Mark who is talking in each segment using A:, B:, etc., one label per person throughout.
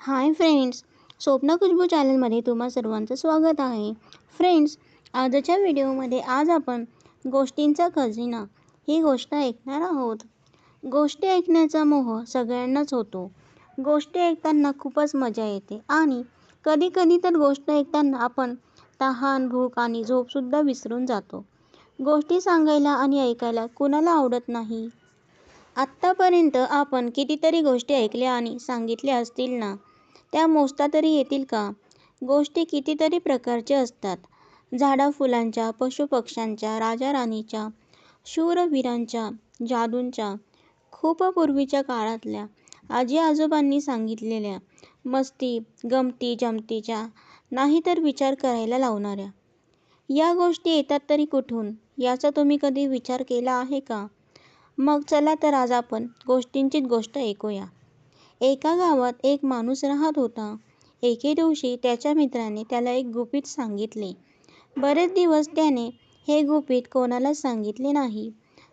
A: Hi friends स्वप्न खुशबू चॅनलमध्ये तुम्हा सर्वांचं स्वागत आहे. फ्रेंड्स आजच्या व्हिडिओमध्ये आज आपण गोष्टींचा खजिना ही गोष्ट ऐकणार आहोत. गोष्टी ऐकण्याचा मोह सगळ्यांनाच होतो. गोष्टी ऐकताना खूपच मजा येते आणि कधीकधी तर गोष्ट ऐकताना आपण तहान भूक आणि झोपसुद्धा विसरून जातो. गोष्टी सांगायला आणि ऐकायला कुणाला आवडत नाही? आत्तापर्यंत आपण कितीतरी गोष्टी ऐकल्या आणि सांगितल्या असतील ना? त्या मोजता तरी येतील का? गोष्टी कितीतरी प्रकारच्या असतात. झाडाफुलांच्या पशुपक्ष्यांच्या राजाराणीच्या शूरवीरांच्या जादूंच्या खूप पूर्वीच्या काळातल्या आजी आजोबांनी सांगितलेल्या मस्ती गमती जमतीच्या नाही तर विचार करायला लावणाऱ्या. या गोष्टी येतात तरी कुठून? याचा तुम्ही कधी विचार केला आहे का? मग चला तर आज आपण गोष्टींचीच गोष्ट ऐकूया. एका गावात एक माणूस राहत होता. एके दिवशी त्याच्या मित्राने त्याला एक गुपित सांगितले. बरेच दिवस त्याने हे गुपित कोणालाच सांगितले नाही.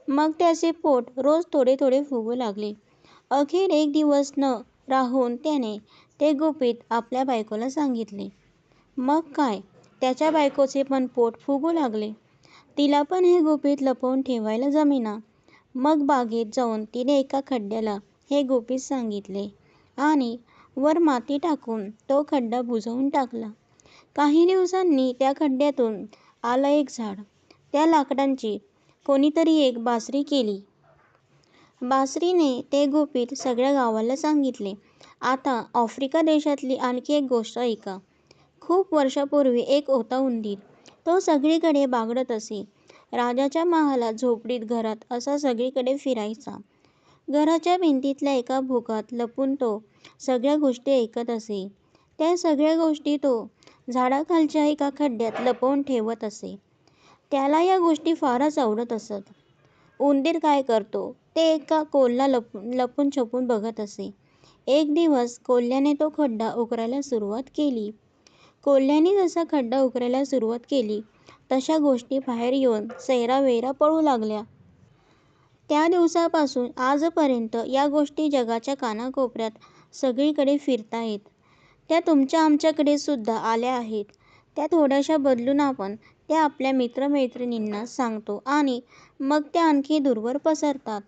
A: मग त्याचे पोट रोज थोडे थोडे फुगू लागले. अखेर एक दिवस न राहून त्याने ते गुपित आपल्या बायकोला सांगितले. मग काय? त्याच्या बायकोचे पण पोट फुगू लागले. तिला पण हे गुपित लपवून ठेवायला जमेना. मग बागेत जाऊन तिने एका खड्ड्याला हे गोपीस सांगितले. आणि वर माती टाकून तो खड्डा बुजवून टाकला. काही दिवसांनी त्या खड्ड्यातून आलं एक झाड. त्या लाकडांची कोणीतरी एक बासरी केली. बासरीने ते गोपीत सगळ्या गावाला सांगितले. आता आफ्रिका देशातली आणखी एक गोष्ट ऐका. खूप वर्षापूर्वी एक होता उंदीर. तो सगळीकडे बागडत असे. राजाच्या महाला झोपडीत घरात असा सगळीकडे फिरायचा. घराच्या भिंतीतल्या एका भोकात लपून तो सगळ्या गोष्टी ऐकत असे. त्या सगळ्या गोष्टी तो झाडाखालच्या एका खड्ड्यात लपवून ठेवत असे. त्याला या गोष्टी फारच आवडत असत. उंदीर काय करतो ते एका कोल्हा लप लपून छपून बघत असे. एक दिवस कोल्ह्याने तो खड्डा उकरायला सुरुवात केली. कोल्ह्याने जसा खड्डा उकरायला सुरुवात केली तशा गोष्टी बाहेर येऊन सैरावैरा पळू लागल्या. त्या दिवसापासून आजपर्यंत या गोष्टी जगाच्या कानाकोपऱ्यात सगळीकडे फिरतायत. त्या तुमच्या आमच्याकडे सुद्धा आल्या आहेत. त्या थोड्याशा बदलून आपण त्या आपल्या मित्रमैत्रिणींना सांगतो आणि मग त्या आणखी दूरवर पसरतात.